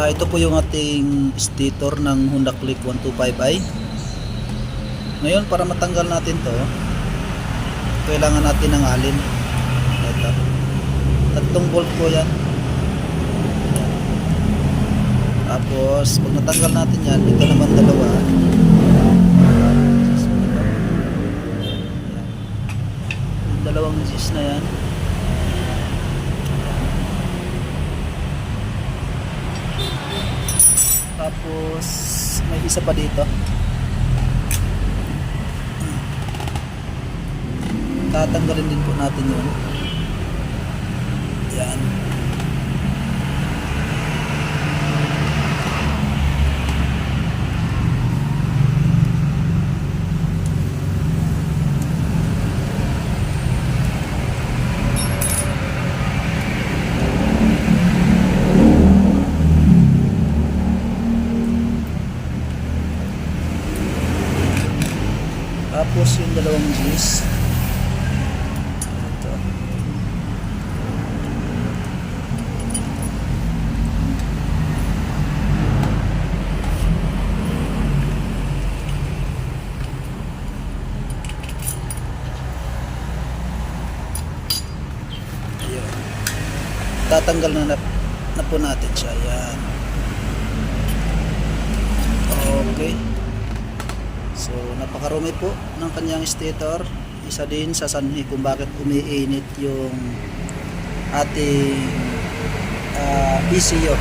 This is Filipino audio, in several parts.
Ah, ito po yung ating stator ng Honda Click 125i. Ngayon, para matanggal natin to, kailangan natin ng alin. Ito. Tatlong bolt po yan. Tapos, pag natanggal natin yan, ito naman dalawa. Dalawang sis na yan. Tapos, may isa pa dito. Tatanggalin din po natin yun. Yan. Tapos yung dalawang G's. Ito. Ayun. Tatanggal na, na, na po natin siya. Yan. Okay. So, napakarumi po ng kanyang stator. Isa din sa sanhi kung bakit umiinit yung ating uh, ECU.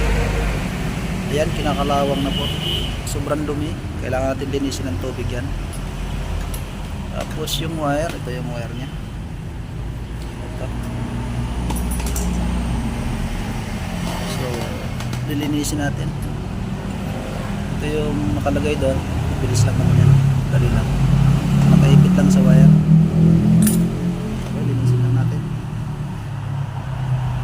Ayan, kinakalawang na po. Sobrang dumi. Kailangan natin linisin ng tubig yan. Tapos yung wire, ito yung wire niya. Ito. So, lilinisin natin. Ito yung nakalagay doon. Bilis lang naman kanila nakaipit lang sa wire.